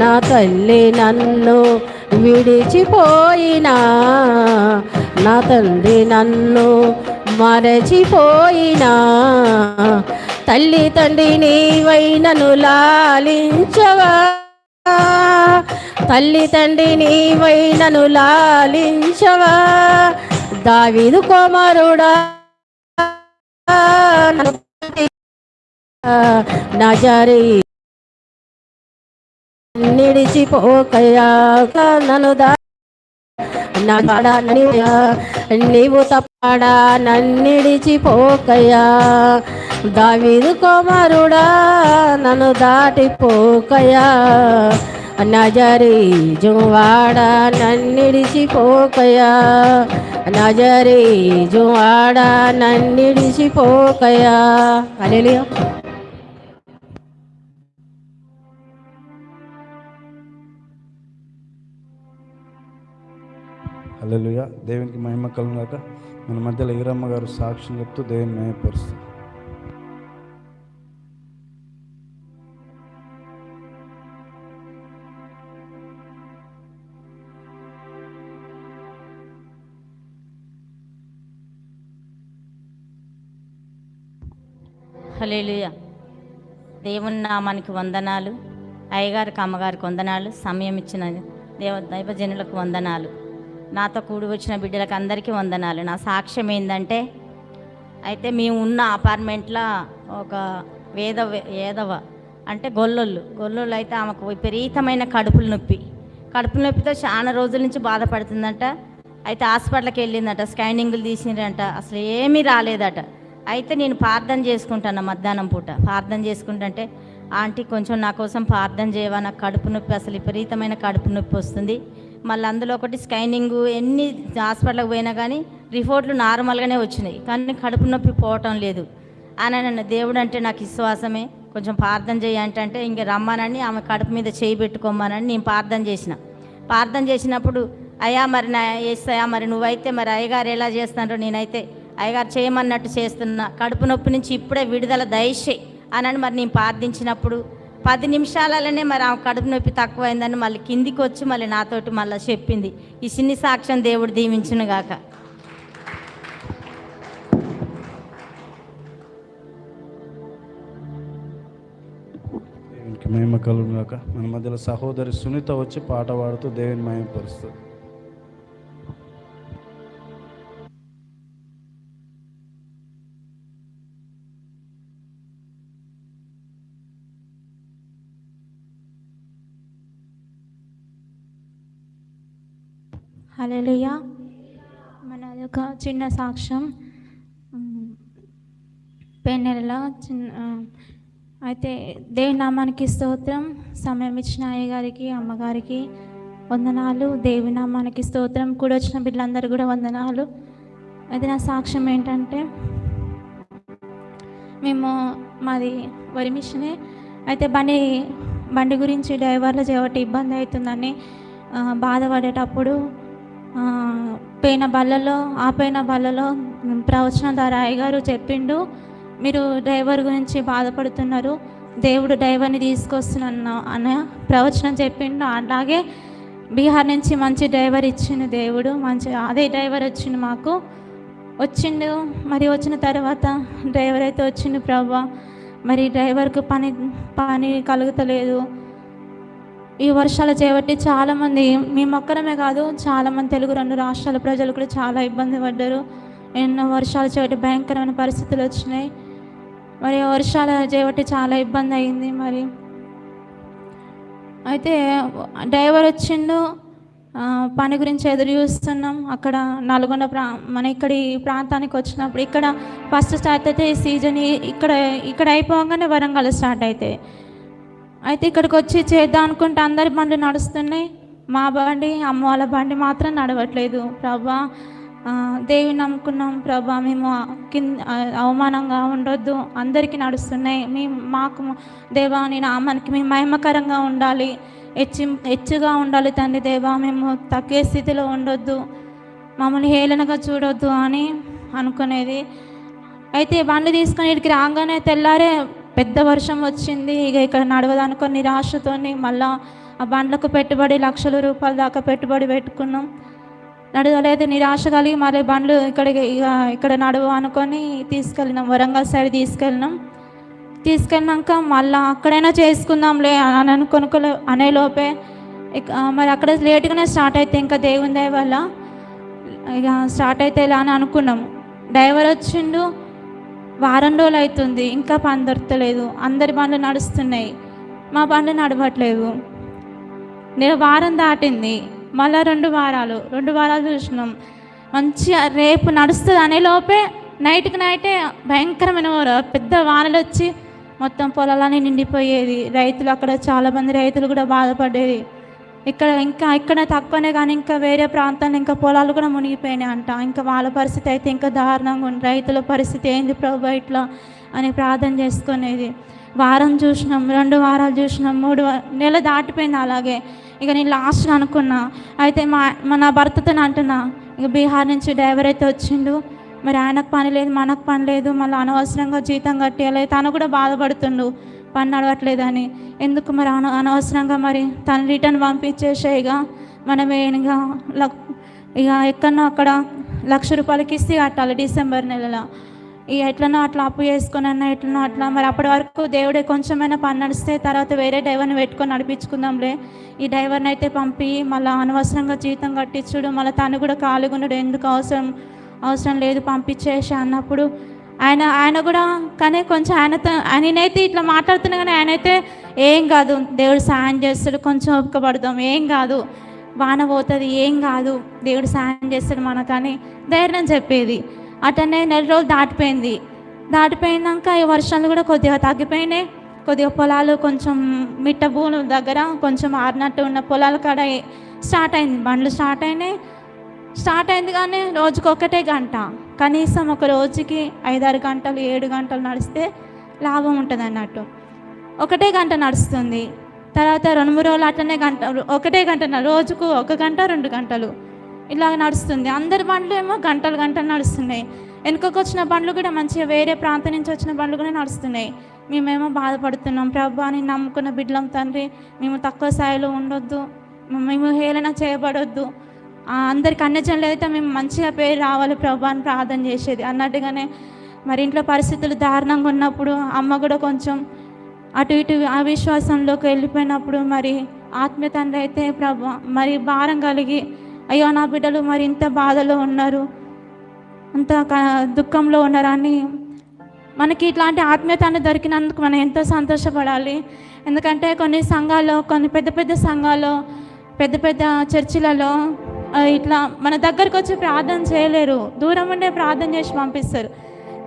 నా తల్లి నన్ను విడిచిపోయినా నా తండ్రి నన్ను మరచిపోయినా. తల్లి తండ్రి నీవై నన్ను లాలించవా? తల్లి తండ్రి నీవై నన్ను లాలించవా? దావిదు కుమారుడా నజరీ నిడిచిపోకయా నన్ను దా నీవు తప్పడా నన్నిడిచిపోకయా దావీదు కుమారుడా నన్ను దాటిపోకయా నజరీ జువాడా నన్నిడిచిపోకయా నజరీ జువాడా నన్నిడిచిపోకయా అలెలియా హల్లెలూయా. దేవునికి మహిమ కలుగాక మన మధ్యలో ఈరమ్మ గారు సాక్ష్యం చెప్తూ దేవుని మహిమపరుస్తారు హలేలుయ దేవుని నామానికి వందనాలు. అయ్యగారికి అమ్మగారికి వందనాలు. సమయం ఇచ్చిన దేవ దైవజనులకు వందనాలు. నాతో కూడి వచ్చిన బిడ్డలకు అందరికీ వందనాలు. నా సాక్ష్యం ఏంటంటే అయితే మేము ఉన్న అపార్ట్మెంట్లో ఒక వేద వేదవ అంటే గొల్లొళ్ళు. గొల్లొళ్ళు అయితే ఆమెకు విపరీతమైన కడుపుల నొప్పి. కడుపుల నొప్పితో చాలా రోజుల నుంచి బాధపడుతుందంట. అయితే హాస్పిటల్కి వెళ్ళిందట స్కానింగ్లు తీసిండ్రంట అసలు ఏమీ రాలేదట. అయితే నేను ప్రార్థన చేసుకుంటాను మధ్యాహ్నం పూట. ప్రార్థన చేసుకుంటుంటే ఆంటీ కొంచెం నా కోసం ప్రార్థన చేయవా? నాకు కడుపు నొప్పి అసలు విపరీతమైన కడుపు నొప్పి వస్తుంది. మళ్ళీ అందులో ఒకటి స్కైనింగ్ ఎన్ని హాస్పిటల్కి పోయినా కానీ రిపోర్ట్లు నార్మల్గానే వచ్చినాయి. కానీ కడుపు నొప్పి పోవటం లేదు. అని నన్ను దేవుడు అంటే నాకు విశ్వాసమే. కొంచెం ప్రార్థన చేయంటే అంటే ఇంక రమ్మనని ఆమె కడుపు మీద చేయి పెట్టుకోమానని నేను ప్రార్థన చేసిన. ప్రార్థన చేసినప్పుడు అయ్యా మరి నా వేస్తాయా మరి నువ్వైతే మరి అయ్యగారు ఎలా చేస్తానో నేనైతే అయ్యగారు చేయమన్నట్టు చేస్తున్నా. కడుపు నొప్పి నుంచి ఇప్పుడే విడుదల దయచేయి అని మరి నేను ప్రార్థించినప్పుడు పది నిమిషాలలోనే మరి ఆమె కడుపు నొప్పి తక్కువైందని మళ్ళీ కిందికి వచ్చి మళ్ళీ నాతోటి మళ్ళీ చెప్పింది. ఈ చిన్ని సాక్ష్యం దేవుడు దీవించును గాక. దేవునికి మహిమ కలుగాక మన మధ్యలో సహోదరి సునీత వచ్చి పాట పాడుతూ దేవుని మహిమపరుస్తుంది హల్లెలూయ. మనది ఒక చిన్న సాక్ష్యం. పెన్నెల చిన్న అయితే దేవుని నామానికి స్తోత్రం. సమయం ఇచ్చిన అయ్య గారికి అమ్మగారికి వందనాలు. దేవి నామానికి స్తోత్రం. కూడా వచ్చిన బిడ్డలందరూ కూడా వందనాలు. అయితే నా సాక్ష్యం ఏంటంటే మేము మాది వరి మిషనే. అయితే బండి బండి గురించి డ్రైవర్లు చేపట్టి ఇబ్బంది అవుతుందని బాధపడేటప్పుడు పోయిన బల్లలో ఆ పోయిన బల్లలో ప్రవచన ద్వారా గారు చెప్పిండు మీరు డ్రైవర్ గురించి బాధపడుతున్నారు దేవుడు డ్రైవర్ని తీసుకొస్తున్నా అన్న ప్రవచనం చెప్పిండు. అలాగే బీహార్ నుంచి మంచి డ్రైవర్ ఇచ్చిండు దేవుడు మంచి అదే డ్రైవర్ వచ్చిండు మాకు. వచ్చిండు మరి వచ్చిన తర్వాత డ్రైవర్ అయితే వచ్చిండు ప్రభా. మరి డ్రైవర్కు పని పని కలుగుతలేదు. ఈ వర్షాలు చేపట్టి చాలామంది మేము ఒక్కరమే కాదు చాలామంది తెలుగు రెండు రాష్ట్రాల ప్రజలు కూడా చాలా ఇబ్బంది పడ్డారు. ఎన్నో వర్షాలు చేపట్టి భయంకరమైన పరిస్థితులు వచ్చినాయి. మరి వర్షాలు చేపట్టి చాలా ఇబ్బంది అయింది మరి. అయితే డ్రైవర్ వచ్చిండు పని గురించి ఎదురు చూస్తున్నాం. అక్కడ నల్గొండ ప్రా మన ఇక్కడ ఈ ప్రాంతానికి వచ్చినప్పుడు ఇక్కడ ఫస్ట్ స్టార్ట్ అయితే ఈ సీజన్ ఇక్కడ ఇక్కడ అయిపోగానే వరంగల్ స్టార్ట్ అవుతాయి అయితే ఇక్కడికి వచ్చి చేద్దాం అనుకుంటే అందరి బండ్లు నడుస్తున్నాయి. మా బండి అమ్మ వాళ్ళ బండి మాత్రం నడవట్లేదు. ప్రభా ఆ, దేవి నమ్ముకున్నాం. ప్రభా మేము కింద అవమానంగా ఉండొద్దు. అందరికీ నడుస్తున్నాయి. మేము మాకు దేవా నేను నామానికి మేము మహిమకరంగా ఉండాలి. హెచ్చి హెచ్చుగా ఉండాలి తండ్రి దేవా. మేము తగ్గే స్థితిలో ఉండొద్దు. మమ్మల్ని హేళనగా చూడొద్దు అని అనుకునేది. అయితే బండి తీసుకొని ఇక్కడికి రాగానే తెల్లారే పెద్ద వర్షం వచ్చింది. ఇక ఇక్కడ నడవదానుకో నిరాశతోని మళ్ళా ఆ బండ్లకు పెట్టుబడి లక్షల రూపాయల దాకా పెట్టుబడి పెట్టుకున్నాం. నడవలేదు నిరాశ కలిగి మళ్ళీ బండ్లు ఇక్కడ ఇక ఇక్కడ నడువు అనుకొని తీసుకెళ్ళినాం. వరంగల్ సైడ్ తీసుకెళ్ళినాం. తీసుకెళ్ళినాక మళ్ళీ అక్కడైనా చేసుకుందాంలే అని అనుకొనుకో అనే లోపే ఇక మరి అక్కడ లేట్గానే స్టార్ట్ అయితే ఇంకా దేవుని దయ వల్ల ఇక స్టార్ట్ అయితే ఇలా అని అనుకున్నాం. డ్రైవర్ వచ్చిండు. వారం రోజులు అవుతుంది ఇంకా పని దొరకలేదు. అందరి బండ్లు నడుస్తున్నాయి. మా బండ్లు నడవట్లేదు. నేను వారం దాటింది. మళ్ళా రెండు వారాలు. రెండు వారాలు చూసినాం. మంచిగా రేపు నడుస్తుంది అనే లోపే నైట్కి నైటే భయంకరమైన పెద్ద వానలు వచ్చి మొత్తం పొలాలన్నీ నిండిపోయేది. రైతులు అక్కడ చాలామంది రైతులు కూడా బాధపడేది. ఇక్కడ ఇంకా ఇక్కడ తక్కువనే కానీ ఇంకా వేరే ప్రాంతాల్లో ఇంకా పొలాలు కూడా మునిగిపోయినాయి అంట. ఇంకా వాళ్ళ పరిస్థితి అయితే ఇంకా దారుణంగా ఉంది. రైతుల పరిస్థితి ఏంది ప్రభు ఇట్లా అని ప్రార్థన చేసుకునేది. వారం చూసినాం రెండు వారాలు చూసినాం మూడు నెల దాటిపోయింది అలాగే. ఇక నేను లాస్ట్ అనుకున్నా. అయితే మా మా నా భర్తతో అంటున్నా ఇక బీహార్ నుంచి డ్రైవర్ అయితే వచ్చిండు. మరి ఆయనకు పని లేదు మనకు పని లేదు మళ్ళీ అనవసరంగా జీతం కట్టేయాలి. తను కూడా బాధపడుతుండు. పని నడవట్లేదని ఎందుకు మరి అన అనవసరంగా మరి తను రిటర్న్ పంపించేసేయగా? మనం ఇక లక్ ఇక ఎక్కడో అక్కడ లక్ష రూపాయలకి ఇస్తే కట్టాలి డిసెంబర్ నెలలో. ఇక ఎట్లనో అట్లా అప్పు చేసుకుని అన్న ఎట్లనో అట్లా. మరి అప్పటి వరకు దేవుడే కొంచెమైనా పని నడిస్తే తర్వాత వేరే డ్రైవర్ని పెట్టుకొని నడిపించుకుందాంలే. ఈ డ్రైవర్ని అయితే పంపి మళ్ళీ అనవసరంగా జీతం కట్టించుడు మళ్ళీ తను కూడా ఖాళీగా ఉండడు. ఎందుకు అవసరం? అవసరం లేదు పంపించేసి అన్నప్పుడు ఆయన ఆయన కూడా కానీ కొంచెం ఆయనతో ఆయనైతే ఇట్లా మాట్లాడుతున్నా కానీ ఆయనైతే ఏం కాదు. దేవుడు సాయం చేస్తాడు కొంచెం ఓపిక ఏం కాదు. వాన పోతుంది ఏం కాదు. దేవుడు సాయం చేస్తాడు మనకని ధైర్యం చెప్పేది. అటనే నెల రోజులు దాటిపోయింది. దాటిపోయినాక ఈ వర్షాలు కూడా కొద్దిగా తగ్గిపోయినాయి. కొద్దిగా పొలాలు కొంచెం మిట్ట భూముల దగ్గర కొంచెం ఆరినట్టు ఉన్న పొలాల కాడ స్టార్ట్ అయింది. బండ్లు స్టార్ట్ అయినాయి. స్టార్ట్ అయింది కానీ రోజుకి ఒకటే గంట. కనీసం ఒక రోజుకి ఐదారు గంటలు ఏడు గంటలు నడిస్తే లాభం ఉంటుంది అన్నట్టు. ఒకటే గంట నడుస్తుంది. తర్వాత రెండు మూడు రోజులు అట్లనే గంట ఒకటే గంట న- రోజుకు ఒక గంట రెండు గంటలు ఇలా నడుస్తుంది. అందరి బండ్లు ఏమో గంటలు గంటలు నడుస్తున్నాయి. వెనుకకు వచ్చిన బండ్లు కూడా మంచిగా వేరే ప్రాంతం నుంచి వచ్చిన బండ్లు కూడా నడుస్తున్నాయి. మేమేమో బాధపడుతున్నాం. ప్రభాని నమ్ముకున్న బిడ్డలం తండ్రి మేము తక్కువ స్థాయిలో ఉండొద్దు. మేము హేళన చేయబడొద్దు. అందరికి అన్నజనులు అయితే మేము మంచిగా పేరు రావాలి ప్రభు అని ప్రార్థన చేసేది. అన్నట్టుగానే మరి ఇంట్లో పరిస్థితులు దారుణంగా ఉన్నప్పుడు అమ్మ కూడా కొంచెం అటు ఇటు అవిశ్వాసంలోకి వెళ్ళిపోయినప్పుడు మరి ఆత్మీయ తండ్రి అయితే ప్రభు మరి భారం కలిగి అయ్యో నా బిడ్డలు మరి ఇంత బాధలో ఉన్నారు అంత దుఃఖంలో ఉన్నారని మనకి ఇట్లాంటి ఆత్మీయతను దొరికినందుకు మనం ఎంతో సంతోషపడాలి. ఎందుకంటే కొన్ని సంఘాల్లో కొన్ని పెద్ద పెద్ద సంఘాల్లో పెద్ద పెద్ద చర్చిలలో ఇట్లా మన దగ్గరకు వచ్చి ప్రార్థన చేయలేరు. దూరం ఉండే ప్రార్థన చేసి పంపిస్తారు.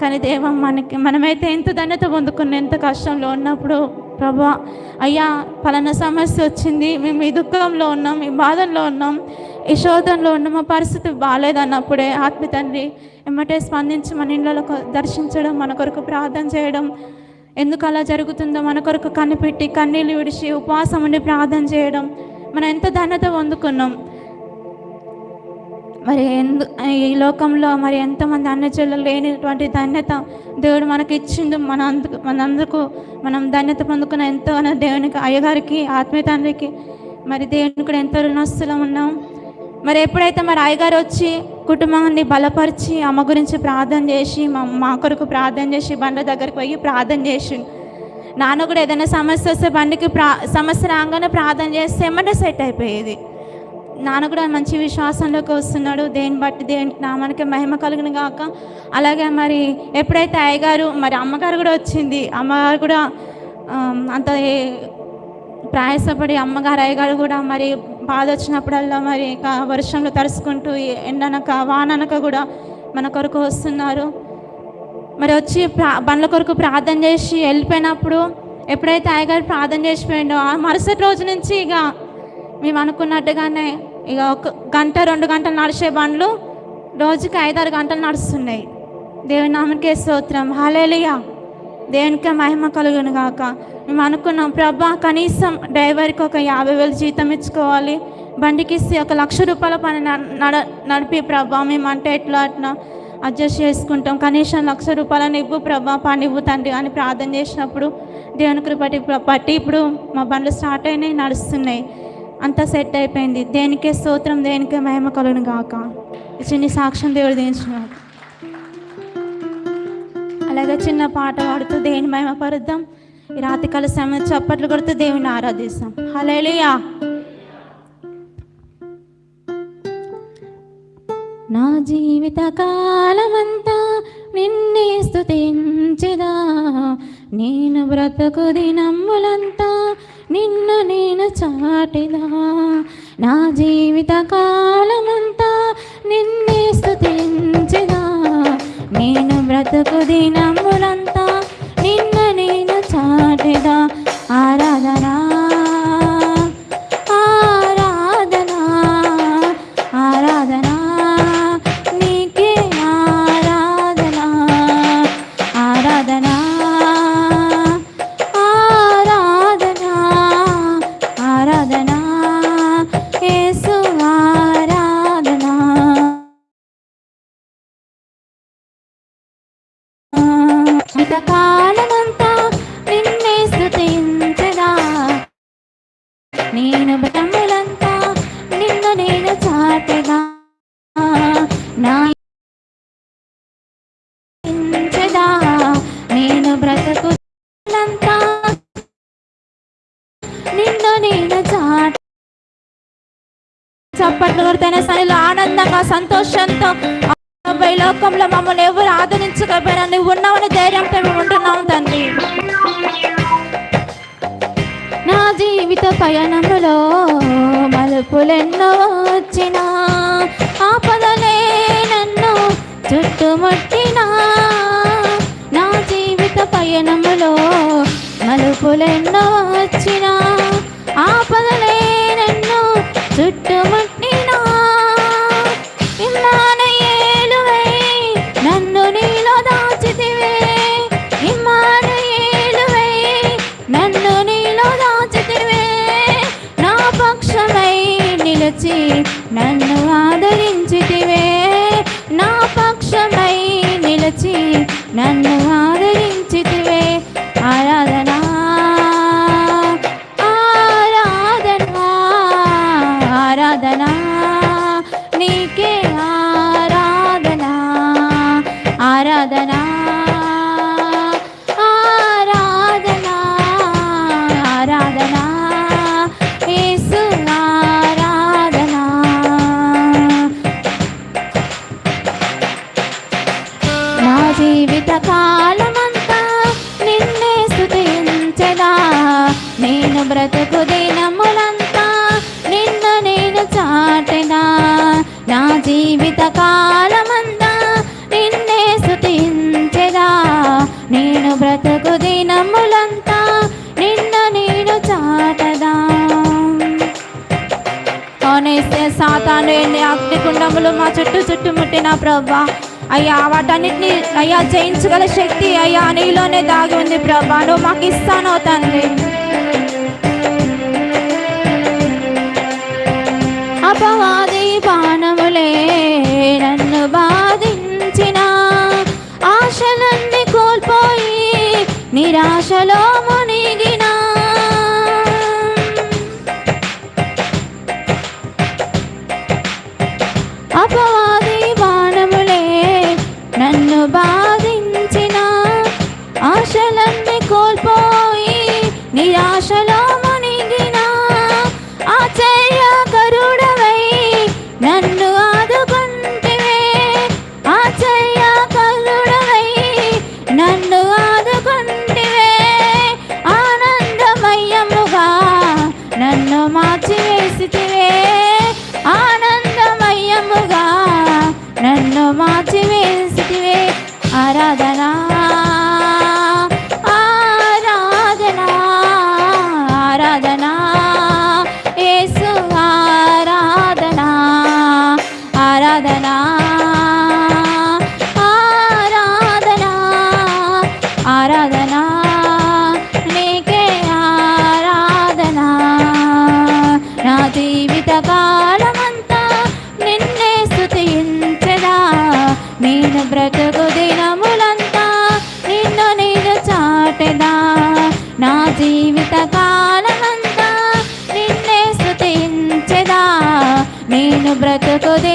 కానీ దేవం మనకి మనమైతే ఎంత ధన్యత పొందుకున్న ఎంత కష్టంలో ఉన్నప్పుడు ప్రభా అయ్యా పలానా సమస్య వచ్చింది మేము ఈ దుఃఖంలో ఉన్నాం ఈ బాధల్లో ఉన్నాం ఈ శోధంలో ఉన్నాం మా పరిస్థితి బాగాలేదన్నప్పుడే ఆత్మ తండ్రి ఎమ్మటే స్పందించి మన ఇళ్ళలో దర్శించడం మన కొరకు ప్రార్థన చేయడం. ఎందుకు అలా జరుగుతుందో మన కొరకు కనిపెట్టి కన్నీళ్ళు విడిచి ఉపవాసం ఉండి ప్రార్థన చేయడం. మనం ఎంత ధన్యత పొందుకున్నాం. మరి ఎందు ఈ లోకంలో మరి ఎంతమంది అన్నచెల్లెలు లేనిటువంటి ధన్యత దేవుడు మనకి ఇచ్చిండు మన అందుకు మనందుకు మనం ధన్యత పొందుకున్న ఎంతో దేవునికి అయ్యగారికి ఆత్మీయ తండ్రికి మరి దేవుని కూడా ఎంతో రుణస్తులం ఉన్నాం. మరి ఎప్పుడైతే మరి అయ్యగారు వచ్చి కుటుంబాన్ని బలపరిచి అమ్మ గురించి ప్రార్థన చేసి మా మా కొరకు ప్రార్థన చేసి బండ్ల దగ్గరికి పోయి ప్రార్థన చేసి నాన్న కూడా ఏదైనా సమస్య వస్తే బండికి ప్రా సమస్య రాగానే ప్రార్థన చేస్తే ఏమంటే సెట్ అయిపోయేది. నాన్న కూడా మంచి విశ్వాసంలోకి వస్తున్నాడు. దేని బట్టి దేని నామానికి మహిమ కలుగును గాక. అలాగే మరి ఎప్పుడైతే అయ్యగారు మరి అమ్మగారు కూడా వచ్చింది. అమ్మగారు కూడా అంత ప్రయాసపడి అమ్మగారు అయ్యగారు కూడా మరి బాధ వచ్చినప్పుడల్లా మరి ఇక వర్షంలో తరుచుకుంటూ ఎండనక వాననక కూడా మన కొరకు వస్తున్నారు. మరి వచ్చి ప్రా బండ్ల కొరకు ప్రార్థన చేసి వెళ్ళిపోయినప్పుడు ఎప్పుడైతే అయ్యగారు ప్రార్థన చేసిపోయిండో ఆ మరుసటి రోజు నుంచి ఇక మేము అనుకున్నట్టుగానే ఇక ఒక గంట రెండు గంటలు నడిచే బండ్లు రోజుకి ఐదారు గంటలు నడుస్తున్నాయి. దేవుని నామకే స్తోత్రం. హాలేలియా దేవునికి మహిమ కలుగును గాక. మేము అనుకున్నాం ప్రభా కనీసం డ్రైవర్కి ఒక యాభై వేలు జీతం ఇచ్చుకోవాలి. బండికి ఇస్తే ఒక లక్ష రూపాయల పని నడ నడిపి ప్రభా. మేము అంటే ఎట్లా అట్లా అడ్జస్ట్ చేసుకుంటాం. కనీసం లక్ష రూపాయలని ఇవ్వు ప్రభా పని ఇవ్వు తండ్రి అని ప్రార్థన చేసినప్పుడు దేవుని కృపటి పట్టి ఇప్పుడు మా బండ్లు స్టార్ట్ అయినాయి నడుస్తున్నాయి. అంతా సెట్ అయిపోయింది. దేనికే స్తోత్రం దేనికే మహిమ కలుగును గాక. చిన్ని సాక్ష్యం దేవుడు దించినాడు. అలాగే చిన్న పాట పాడుతూ దేని మహిమ పరుద్దాం ఈ రాత్రి కాల సమయం చప్పట్లు కొడుతూ దేవుని ఆరాధిస్తాం. హలేలుయా నా జీవిత కాలమంతా నిన్నే స్తుతించెదా. నేను బ్రతుకు దినములంతా నిన్ను నేను చాటిదా నా జీవిత కాలమంతా నిన్నే స్థుతించదా నేను బ్రతుకు దినములంతా నేను చాటగా నేను నిన్ను నేను చాట. చప్పట్లు కొడితేనే సరిలో ఆనందంగా సంతోషంతో ఈ లోకంలో మమ్మల్ని ఎవరు ఆదరించకపోయినా నువ్వు ఉన్నావని ధైర్యంతో మేము ఉంటున్నాం తండ్రి. నా జీవిత పయనములో మలుపులెన్నో వచ్చిన ఆపదలే నన్ను చుట్టుముట్టిన. నా జీవిత పయనములో మలుపులెన్నో వచ్చిన ఆపదలే నన్ను చుట్టుముట్టినా. నన్ను సాతాను ఎన్ని అగ్నిగుండములు మా చుట్టూ చుట్టుముట్టిన ప్రభా. అయ్యా వాటన్నిటిని అయ్యా జయించగల శక్తి అయ్యా నీలోనే దాగి ఉంది ప్రభా. నువ్వు మాకు ఇస్తాను తండ్రి. అపవాది బాణములే నన్ను బాధించిన. ఆశలన్నీ కోల్పోయి నిరాశలో మునిగినా అపవాది బాణములే నన్ను బా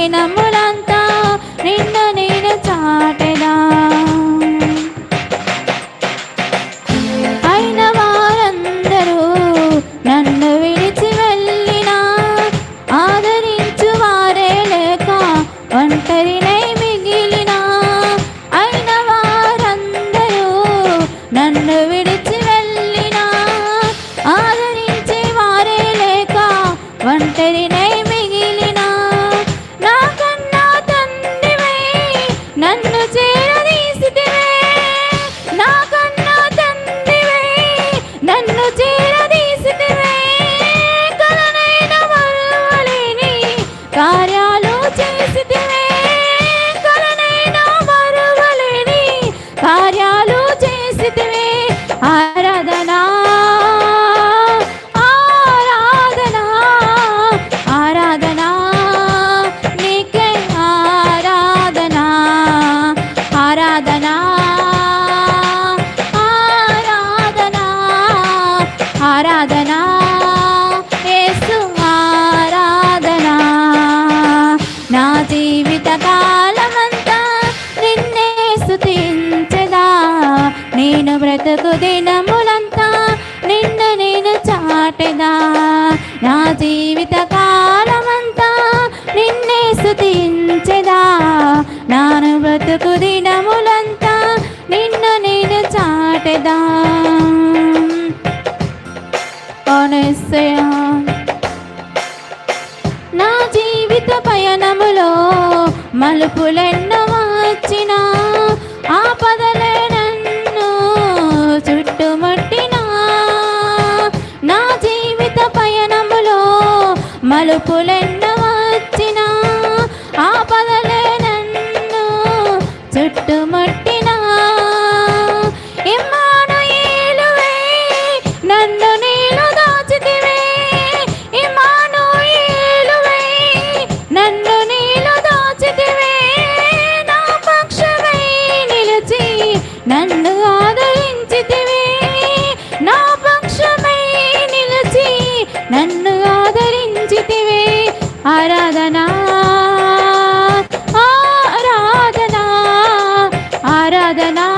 క్షణములంతా నిన్ను నేను చాట కాలమంతా నిన్నే సుతించదా నేను బ్రతుకు దినములంతా నిన్న నేను చాటదా? నా జీవిత కాలమంతా నిన్నే సుతించదా నాను బ్రతుకు దినములంతా నిన్న నేను చాటదా? అనేసయా ভালো পোলার ಸದನಾ